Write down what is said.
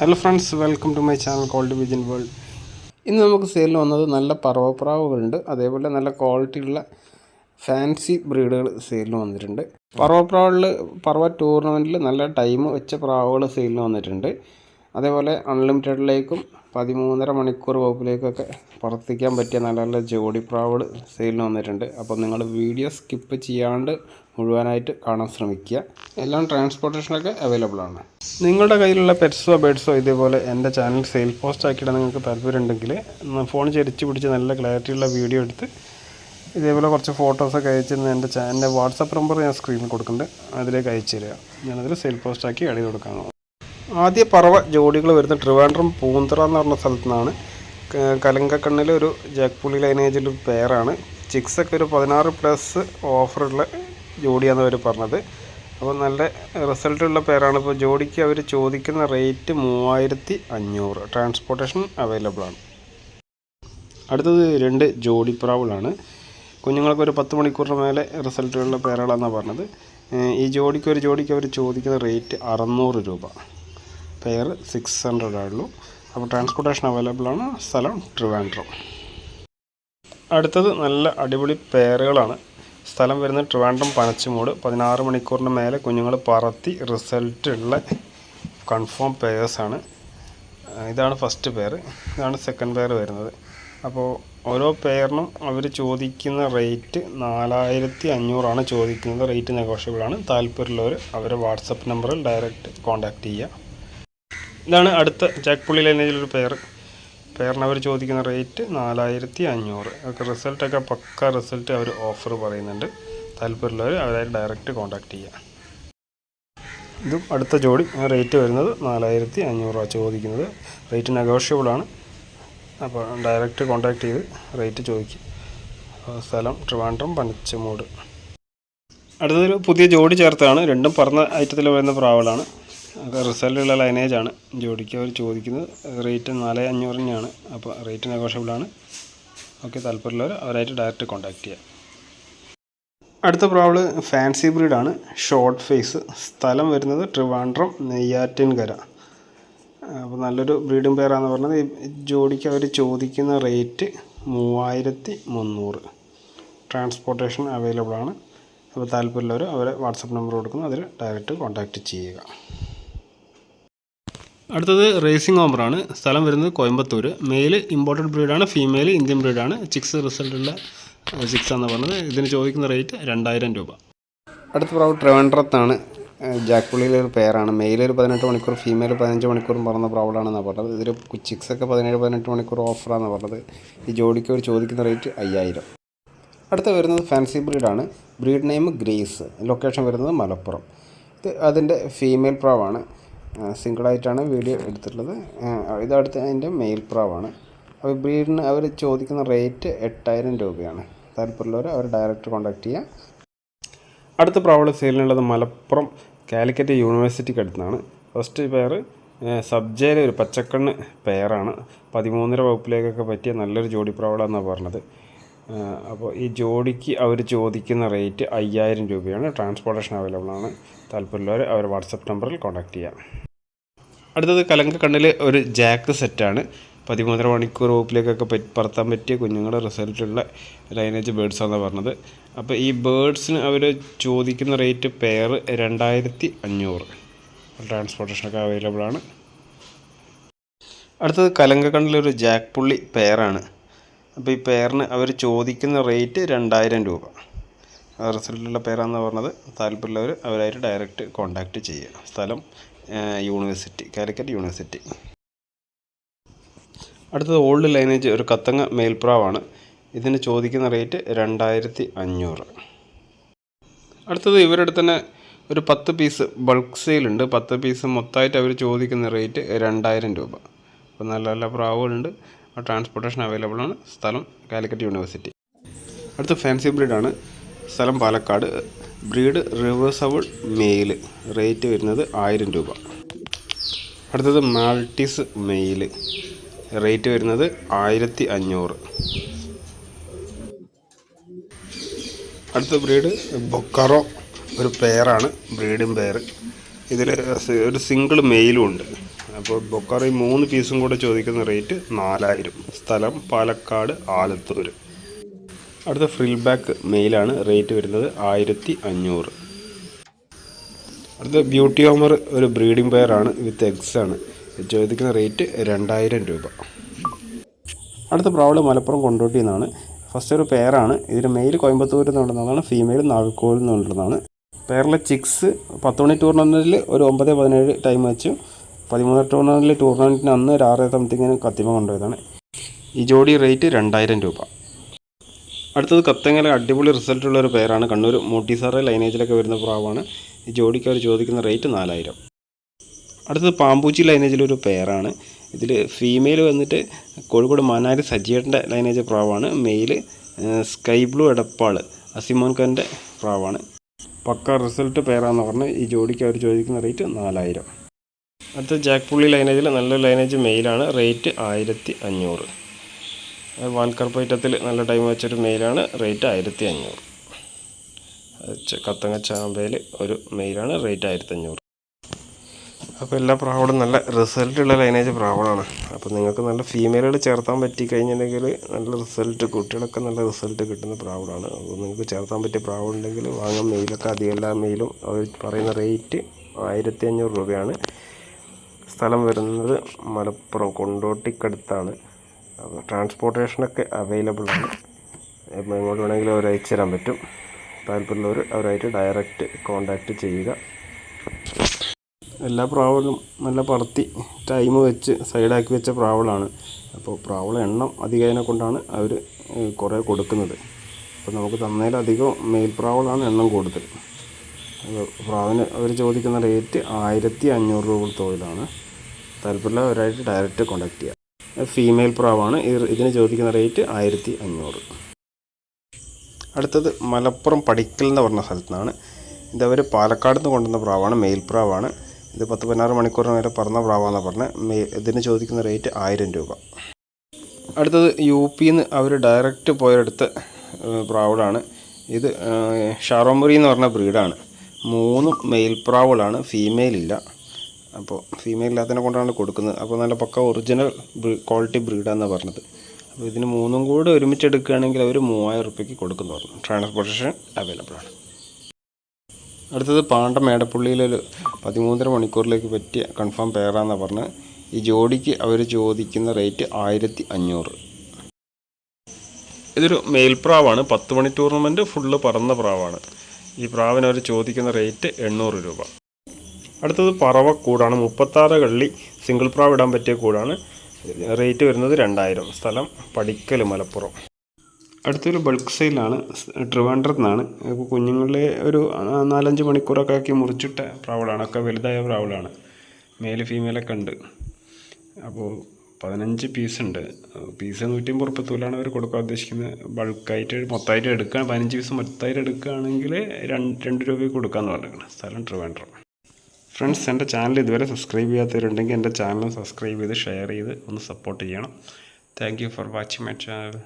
Hello friends welcome to my channel cold vision world ഇന്ന് നമുക്ക് സെയിലിൽ വന്നത് നല്ല പറവപ്രാവുകളുണ്ട്. അതേപോലെ നല്ല ക്വാളിറ്റിയുള്ള ഫാൻസി ബ്രീഡുകൾ സെയിലിന് വന്നിട്ടുണ്ട്. പറവപ്രാവുകളിൽ പറവ ടൂർണമെന്റിൽ നല്ല ടൈം വെച്ച പ്രാവുകൾ സെയിലിന് വന്നിട്ടുണ്ട്. അതേപോലെ അൺലിമിറ്റഡിലേക്കും പതിമൂന്നര മണിക്കൂർ വകുപ്പിലേക്കൊക്കെ പ്രവർത്തിക്കാൻ പറ്റിയ നല്ല നല്ല ജോഡി പ്രാവുകൾ സെയിലിന് വന്നിട്ടുണ്ട്. അപ്പോൾ നിങ്ങൾ വീഡിയോ സ്കിപ്പ് ചെയ്യാണ്ട് മുഴുവനായിട്ട് കാണാൻ ശ്രമിക്കുക. എല്ലാം ട്രാൻസ്പോർട്ടേഷനൊക്കെ അവൈലബിൾ ആണ്. നിങ്ങളുടെ കയ്യിലുള്ള പെറ്റ്സോ ബേഡ്സോ ഇതേപോലെ എന്റെ ചാനൽ സെയിൽ പോസ്റ്റ് ആക്കിയിടാൻ നിങ്ങൾക്ക് താല്പര്യമുണ്ടെങ്കിൽ ഫോൺ ചരിച്ച് പിടിച്ച് നല്ല ക്ലാരിറ്റിയുള്ള വീഡിയോ എടുത്ത് ഇതേപോലെ കുറച്ച് ഫോട്ടോസൊക്കെ അയച്ച് എന്റെ എന്റെ വാട്സപ്പ് നമ്പർ ഞാൻ സ്ക്രീനിൽ കൊടുക്കുന്നുണ്ട്. അതിലേക്ക് അയച്ചു തരിക. ഞാനതിൽ സെയിൽ പോസ്റ്റ് ആക്കി അടി കൊടുക്കാം ആദ്യ പറവ ജോഡികൾ വരുന്ന ട്രിവാൻഡ്രം പൂന്തറ എന്ന് പറഞ്ഞ സ്ഥലത്തു നിന്നാണ്. കലങ്കക്കണ്ണിലെ ഒരു ജാക്പുളി ലൈനേജിൽ പേരാണ്. ചിക്സൊക്കെ ഒരു പതിനാറ് പ്ലസ് ഓഫറുള്ള ജോഡിയാണെന്ന് അവർ പറഞ്ഞത്. അപ്പോൾ നല്ല റിസൾട്ടുള്ള പേരാണ്. ഇപ്പോൾ ജോഡിക്ക് അവർ ചോദിക്കുന്ന റേറ്റ് മൂവായിരത്തി അഞ്ഞൂറ്. ട്രാൻസ്പോർട്ടേഷൻ അവൈലബിൾ ആണ്. അടുത്തത് രണ്ട് ജോഡി പ്രാവുകളാണ്. കുഞ്ഞുങ്ങൾക്ക് ഒരു പത്ത് മണിക്കൂറിന് മേലെ റിസൾട്ടുള്ള പേരുകളാണെന്നാണ് പറഞ്ഞത്. ഈ ജോഡിക്ക് ഒരു ജോഡിക്ക് അവർ ചോദിക്കുന്ന റേറ്റ് അറുന്നൂറ് രൂപ. പെയർ സിക്സ് ഹൺഡ്രഡ് ആയുള്ളൂ. അപ്പോൾ ട്രാൻസ്പോർട്ടേഷൻ അവൈലബിൾ ആണ്. സ്ഥലം ട്രിവാൻഡ്രം. അടുത്തത് നല്ല അടിപൊളി പെയറുകളാണ് സ്ഥലം വരുന്നത് ട്രിവാൻഡ്രം പനച്ചുമൂട്. പതിനാറ് മണിക്കൂറിന് മേലെ കുഞ്ഞുങ്ങൾ പറത്തി റിസൾട്ടുള്ള കൺഫേം പെയേഴ്സാണ് ഇതാണ് ഫസ്റ്റ് പെയർ ഇതാണ് സെക്കൻഡ് പെയർ വരുന്നത്. അപ്പോൾ ഓരോ പെയറിനും അവർ ചോദിക്കുന്ന റേറ്റ് നാലായിരത്തി അഞ്ഞൂറാണ് ചോദിക്കുന്നത്. റേറ്റ് നെഗോഷ്യബിൾ ആണ്. താല്പര്യമുള്ളവർ അവരെ വാട്സപ്പ് നമ്പറിൽ ഡയറക്റ്റ് കോൺടാക്റ്റ് ചെയ്യുക. ഇതാണ് അടുത്ത ജാക്പുള്ളി ലൈനേജിലൊരു പെയർ പെയറിന് അവർ ചോദിക്കുന്ന റേറ്റ് നാലായിരത്തി അഞ്ഞൂറ് ഒക്കെ റിസൾട്ടൊക്കെ പക്ക റിസൾട്ട് അവർ ഓഫർ പറയുന്നുണ്ട്. താല്പര്യമുള്ളവർ അവരായിട്ട് ഡയറക്റ്റ് കോൺടാക്റ്റ് ചെയ്യുക ഇതും അടുത്ത ജോഡി. റേറ്റ് വരുന്നത് നാലായിരത്തി അഞ്ഞൂറ് ചോദിക്കുന്നത്. റേറ്റ് നെഗോഷ്യബിൾ ആണ്. അപ്പോൾ ഡയറക്റ്റ് കോൺടാക്റ്റ് ചെയ്ത് റേറ്റ് ചോദിക്കും. സ്ഥലം ട്രിവാൻഡ്രം പനച്ചമൂട്. അടുത്തൊരു പുതിയ ജോഡി ചേർത്താണ്. രണ്ടും പറഞ്ഞ ഐറ്റത്തിൽ വരുന്ന പ്രാവുകളാണ് റിസൾട്ടുള്ള ലൈനേജാണ്. ജോഡിക്ക് അവർ ചോദിക്കുന്നത് റേറ്റ് നാല് അഞ്ഞൂറ് അപ്പോൾ റേറ്റ് നെഗോഷ്യബിൾ ആണ്. ഓക്കെ താല്പര്യമുള്ളവർ അവരായിട്ട് ഡയറക്റ്റ് കോൺടാക്റ്റ് ചെയ്യാം. അടുത്ത പ്രാവൾ ഫാൻസി ബ്രീഡാണ് ഷോർട്ട് ഫേസ് സ്ഥലം വരുന്നത് ട്രിവാൻഡ്രം നെയ്യാറ്റിൻകര. അപ്പോൾ നല്ലൊരു ബ്രീഡും പെയറാന്ന് പറഞ്ഞത്. ജോഡിക്ക് അവർ ചോദിക്കുന്ന റേറ്റ് മൂവായിരത്തി മുന്നൂറ് ട്രാൻസ്പോർട്ടേഷൻ അവൈലബിൾ ആണ്. അപ്പോൾ താല്പര്യമുള്ളവർ അവരെ വാട്സപ്പ് നമ്പർ കൊടുക്കുന്നു. അതിൽ ഡയറക്റ്റ് കോൺടാക്റ്റ് ചെയ്യുക. അടുത്തത് റേസിംഗ് ഓമറാണ് സ്ഥലം വരുന്നത് കോയമ്പത്തൂർ മെയിൽ ഇമ്പോർട്ടഡ് ബ്രീഡാണ് ഫീമെയിൽ ഇന്ത്യൻ ബ്രീഡാണ് ചിക്സ് റിസൾട്ടുള്ള ചിക്സ് എന്ന് പറഞ്ഞത്. ഇതിന് ചോദിക്കുന്ന റേറ്റ് രണ്ടായിരം രൂപ. അടുത്ത പ്രാവ് ട്രിവാൻഡ്രത്താണ് ജാക്കുളിയിലെ ഒരു പേരാണ്. മെയിൽ ഒരു പതിനെട്ട് മണിക്കൂർ ഫീമെയിൽ പതിനഞ്ച് മണിക്കൂറും പറഞ്ഞ പ്രൗഡാണെന്നാണ് പറഞ്ഞത്. ഇതിൽ ചിക്സൊക്കെ പതിനേഴ് പതിനെട്ട് മണിക്കൂർ ഓഫറാണെന്ന് പറഞ്ഞത്. ഈ ജോഡിക്ക് ഒരു ചോദിക്കുന്ന റേറ്റ് അയ്യായിരം. അടുത്ത വരുന്നത് ഫാൻസി ബ്രീഡാണ് ബ്രീഡ് നെയിം ഗ്രേസ്. ലൊക്കേഷൻ വരുന്നത് മലപ്പുറം. ഇത് അതിന്റെ ഫീമെയിൽ പ്രാവാണ്. സിംഗിളായിട്ടാണ് വീഡിയോ എടുത്തിട്ടുള്ളത്. ഇതടുത്ത് അതിന്റെ മെയിൽ പ്രാവാണ്. അപ്പോൾ ബ്രീഡിന് അവർ ചോദിക്കുന്ന റേറ്റ് എട്ടായിരം രൂപയാണ്. താല്പര്യമുള്ളവർ അവർ ഡയറക്റ്റ് കോൺടാക്ട് ചെയ്യുക അടുത്ത പ്രാവുള്ള സെയിലിനുള്ളത് മലപ്പുറം കാലിക്കറ്റ് യൂണിവേഴ്സിറ്റിക്ക് അടുത്താണ്. ഫസ്റ്റ് പെയർ സബ്ജയിലെ ഒരു പച്ചക്കണ്ണ് പെയറാണ് പതിമൂന്നര വകുപ്പിലേക്കൊക്കെ പറ്റിയ നല്ലൊരു ജോഡി പ്രാവളാണെന്നാണ് പറഞ്ഞത്. അപ്പോൾ ഈ ജോഡിക്ക് അവർ ചോദിക്കുന്ന റേറ്റ് അയ്യായിരം രൂപയാണ്. ട്രാൻസ്പോർട്ടേഷൻ അവൈലബിൾ ആണ്. താല്പര്യമുള്ളവർ അവർ വാട്സപ്പ് നമ്പറിൽ കോൺടാക്ട് ചെയ്യാം. അടുത്തത് കലങ്കക്കണ്ണിൽ ഒരു ജാക്ക് സെറ്റാണ് പതിമൂന്നര മണിക്കൂർ വകുപ്പിലേക്കൊക്കെ പറത്താൻ പറ്റിയ കുഞ്ഞുങ്ങളുടെ റിസൾട്ടുള്ള ലൈനേജ് ബേഡ്സാണെന്ന് പറഞ്ഞത്. അപ്പോൾ ഈ ബേഡ്സിന് അവർ ചോദിക്കുന്ന റേറ്റ് പെയർ രണ്ടായിരത്തി അഞ്ഞൂറ്. ട്രാൻസ്പോർട്ടേഷനൊക്കെ അവൈലബിൾ ആണ്. അടുത്തത് കലങ്കക്കണ്ണിലൊരു ജാക്ക് പുള്ളി പെയറാണ് അപ്പോൾ ഈ പെയറിന് അവർ ചോദിക്കുന്ന റേറ്റ് രണ്ടായിരം രൂപ. റിസൾട്ടുള്ള പേരാന്ന് പറഞ്ഞത്. താല്പര്യമുള്ളവർ അവരായിട്ട് ഡയറക്റ്റ് കോൺടാക്റ്റ് ചെയ്യുക. സ്ഥലം യൂണിവേഴ്സിറ്റി കാലിക്കറ്റ് യൂണിവേഴ്സിറ്റി. അടുത്തത് ഓൾഡ് ലൈനേജ് ഒരു കത്തങ്ങ മേൽപ്രാവാണ്. ഇതിന് ചോദിക്കുന്ന റേറ്റ് രണ്ടായിരത്തി അഞ്ഞൂറ്. അടുത്തത് ഇവരുടെ തന്നെ ഒരു പത്ത് പീസ് ബൾക്ക് സെയിലുണ്ട്. പത്ത് പീസ് മൊത്തമായിട്ട് അവർ ചോദിക്കുന്ന റേറ്റ് രണ്ടായിരം രൂപ. അപ്പോൾ നല്ല നല്ല പ്രാവുകളുണ്ട്. ട്രാൻസ്പോർട്ടേഷൻ അവൈലബിൾ ആണ്. സ്ഥലം കാലിക്കറ്റ് യൂണിവേഴ്സിറ്റി അടുത്ത ഫാൻസി ബ്രീഡാണ് സ്ഥലം Palakkad. Breed reversible male rate വരുന്നത് ആയിരം രൂപ. അടുത്തത് മാൾട്ടീസ് മെയിൽ റേറ്റ് വരുന്നത് ആയിരത്തി അഞ്ഞൂറ് അടുത്ത ബ്രീഡ് ബൊക്കറോ ഒരു പെയറാണ് ബ്രീഡിങ് പെയർ ഇതിൽ ഒരു സിംഗിൾ മെയിലും ഉണ്ട്. അപ്പോൾ ബൊക്കാറ മൂന്ന് പീസും കൂടെ ചോദിക്കുന്ന റേറ്റ് നാലായിരം. സ്ഥലം പാലക്കാട് ആലത്തൂർ അടുത്ത ഫ്രിൽ ബാക്ക് മെയിലാണ് റേറ്റ് വരുന്നത് ആയിരത്തി അഞ്ഞൂറ് അടുത്ത ബ്യൂട്ടി ഓമർ ഒരു ബ്രീഡിംഗ് പെയറാണ് വിത്ത് എഗ്സ് ആണ്. ചോദിക്കുന്ന റേറ്റ് രണ്ടായിരം രൂപ. അടുത്ത പ്രാവൾ മലപ്പുറം കൊണ്ടോട്ടി നിന്നാണ് ഫസ്റ്റ് ഒരു പെയറാണ് ഇതിന് മെയിൽ കോയമ്പത്തൂരിൽ നിന്നുള്ളതാണ് ഫീമെയിൽ നാഗർകോവിൽ നിന്നുള്ളതാണ്. പെയറിലെ ചിക്സ് പത്ത് മണി ടൂർണമെന്റിൽ ഒരു ഒമ്പത് പതിനേഴ് ടൈം വെച്ചു പതിമൂന്ന് ടൂർണമെന്റിൽ ടൂർണമെന്റിന് അന്ന് ഒരു ആറ് സംതിങ്ങിന് കത്തിമ കൊണ്ടുപോയതാണ്. ഈ ജോഡി റേറ്റ് രണ്ടായിരം രൂപ. അടുത്തത് കത്തങ്ങല അടിപൊളി റിസൾട്ടുള്ള ഒരു പേരാണ് കണ്ണൂർ മൂട്ടിസാറ് ലൈനേജിലൊക്കെ വരുന്ന പ്രാവാണ്. ഈ ജോഡിക്ക് അവർ ചോദിക്കുന്ന റേറ്റ് നാലായിരം. അടുത്തത് പാമ്പൂച്ചി ലൈനേജിലൊരു പേരാണ് ഇതിൽ ഫീമെയിൽ വന്നിട്ട് കോഴിക്കോട് മാനാരി സജിയേട്ടന്റെ lineage പ്രാവാണ്. Male sky blue Edappal Asimon ഖാന്റെ പ്രാവാണ്. പക്ക റിസൾട്ട് പേരാന്ന് പറഞ്ഞ് ഈ ജോഡിക്ക് അവർ ചോദിക്കുന്ന റേറ്റ് നാലായിരം. അടുത്ത ജാക്ക് പുള്ളി ലൈനേജിൽ നല്ല ലൈനേജ് മെയിലാണ് റേറ്റ് ആയിരത്തി അഞ്ഞൂറ്. വാൽക്കർപ്പയറ്റത്തിൽ നല്ല ടൈം വെച്ചൊരു മെയിലാണ് റേറ്റ് ആയിരത്തി അഞ്ഞൂറ്. കത്തങ്ങ ചാമ്പയിൽ ഒരു മെയിലാണ് റേറ്റ് ആയിരത്തി അഞ്ഞൂറ്. അപ്പോൾ എല്ലാ പ്രാവളും നല്ല റിസൾട്ടുള്ള ലൈനേജ് പ്രാവളാണ് അപ്പോൾ നിങ്ങൾക്ക് നല്ല ഫീമെയിലുകൾ ചേർത്താൻ പറ്റി കഴിഞ്ഞിട്ടുണ്ടെങ്കിൽ നല്ല റിസൾട്ട് കുട്ടികളൊക്കെ നല്ല റിസൾട്ട് കിട്ടുന്ന പ്രാവളാണ് അപ്പോൾ നിങ്ങൾക്ക് ചേർത്താൻ പറ്റിയ പ്രാവുണ്ടെങ്കിൽ വാങ്ങാം മെയിലൊക്കെ അധികം എല്ലാ മെയിലും അവർ പറയുന്ന റേറ്റ് ആയിരത്തി അഞ്ഞൂറ് രൂപയാണ്. സ്ഥലം വരുന്നത് മലപ്പുറം കൊണ്ടോട്ടിക്കടുത്താണ്. അപ്പോൾ ട്രാൻസ്പോർട്ടേഷനൊക്കെ അവൈലബിൾ ആണ്. അപ്പോൾ എങ്ങോട്ട് വേണമെങ്കിലും അവർ അയച്ചു തരാൻ പറ്റും. താല്പര്യമുള്ളവർ അവരായിട്ട് ഡയറക്റ്റ് കോണ്ടാക്റ്റ് ചെയ്യുക. എല്ലാ പ്രാവലും നല്ല പറത്തി ടൈം വെച്ച് സൈഡാക്കി വെച്ച പ്രാവളാണ് അപ്പോൾ പ്രാവള എണ്ണം അധികതിനെ കൊണ്ടാണ് അവർ കുറേ കൊടുക്കുന്നത്. അപ്പോൾ നമുക്ക് തന്നതിലധികം മെയിൽ പ്രാവളാണ് എണ്ണം കൂടുതൽ. പ്രാവിന് അവർ ചോദിക്കുന്ന റേറ്റ് ആയിരത്തി അഞ്ഞൂറ് രൂപ തൊഴിലാണ് താല്പര്യമുള്ളവരായിട്ട് ഡയറക്റ്റ് കോണ്ടാക്ട് ചെയ്യുക ഫീമെയിൽ പ്രാവാണ്. ഇത് ഇതിന് ചോദിക്കുന്ന റേറ്റ് ആയിരത്തി അഞ്ഞൂറ് അടുത്തത് മലപ്പുറം പടിക്കൽ എന്ന് പറഞ്ഞ സ്ഥലത്താണ്. ഇതവർ പാലക്കാട് നിന്ന് കൊണ്ടുവന്ന പ്രാവാണ് മെയിൽ പ്രാവാണ്. ഇത് പത്ത് പതിനാറ് മണിക്കൂറിന് വരെ പറന്ന പ്രാവാന്ന് പറഞ്ഞ്. മെയ് ഇതിന് ചോദിക്കുന്ന റേറ്റ് ആയിരം രൂപ. അടുത്തത് യു പിന്ന് അവർ ഡയറക്റ്റ് പോയെടുത്ത പ്രാവഡാണ് ഇത് ഷാറോമുറി എന്ന് പറഞ്ഞ ബ്രീഡാണ്. മൂന്നും മെയിൽ പ്രാവുകളാണ്. ഫീമെയിൽ ഇല്ല. അപ്പോൾ ഫീമെയിൽ ഇല്ലാത്തതിനെ കൊണ്ടാണ് കൊടുക്കുന്നത്. അപ്പോൾ നല്ല പക്ക ഒറിജിനൽ ക്വാളിറ്റി ബ്രീഡാണെന്ന് പറഞ്ഞത്. അപ്പോൾ ഇതിന് മൂന്നും കൂടെ ഒരുമിച്ച് എടുക്കുകയാണെങ്കിൽ അവർ മൂവായിരം റുപ്യക്ക് കൊടുക്കുന്നു പറഞ്ഞു. ട്രാൻസ്പോർട്ടേഷൻ അവൈലബിൾ ആണ്. അടുത്തത് പാണ്ട മേടപ്പള്ളിയിലൊരു പതിമൂന്നര മണിക്കൂറിലേക്ക് പറ്റിയ കൺഫേം പെയറാന്നാണ് പറഞ്ഞ് ഈ ജോഡിക്ക് അവർ ചോദിക്കുന്ന റേറ്റ് ആയിരത്തി അഞ്ഞൂറ് ഇതൊരു പ്രാവാണ്. പത്ത് മണി ടൂർണമെന്റ് ഫുള്ള് പറന്ന പ്രാവാണ്. ഈ പ്രാവിന് അവർ ചോദിക്കുന്ന റേറ്റ് എണ്ണൂറ് രൂപ. അടുത്തത് പറവക്കൂടാണ്. മുപ്പത്താറ് കള്ളി സിംഗിൾ പ്രാവ് ഇടാൻ പറ്റിയ കൂടാണ്. റേറ്റ് വരുന്നത് രണ്ടായിരം. സ്ഥലം പടിക്കൽ മലപ്പുറം. അടുത്തൊരു ബൾക്ക് സെയിലാണ് ട്രിവാൻഡ്രത്ത് നിന്നാണ്. കുഞ്ഞുങ്ങളെ ഒരു നാലഞ്ച് മണിക്കൂറൊക്കെ ആക്കി മുറിച്ചിട്ട പ്രാവളാണ് ഒക്കെ വലുതായ പ്രാവളാണ് മേൽ ഫീമെയിലൊക്കെ ഉണ്ട്. അപ്പോൾ പതിനഞ്ച് പീസ് ഉണ്ട്. പീസ് നൂറ്റി അമ്പത് റുപ്യത്തൂലാണ് അവർ കൊടുക്കാൻ ഉദ്ദേശിക്കുന്നത് ബൾക്കായിട്ട് മൊത്തമായിട്ട് എടുക്കുക പതിനഞ്ച് പീസ് മൊത്തമായിട്ട് എടുക്കുകയാണെങ്കിൽ രണ്ട് രണ്ട് രൂപയ്ക്ക് കൊടുക്കാമെന്ന് പറഞ്ഞിരിക്കണം. സ്ഥലം ട്രിവാൻഡ്രം ഫ്രണ്ട്സ് എന്റെ ചാനൽ ഇതുവരെ സബ്സ്ക്രൈബ് ചെയ്യാത്തവരുണ്ടെങ്കിൽ എന്റെ ചാനൽ സബ്സ്ക്രൈബ് ചെയ്ത് ഷെയർ ചെയ്ത് ഒന്ന് സപ്പോർട്ട് ചെയ്യണം. Thank for watching my channel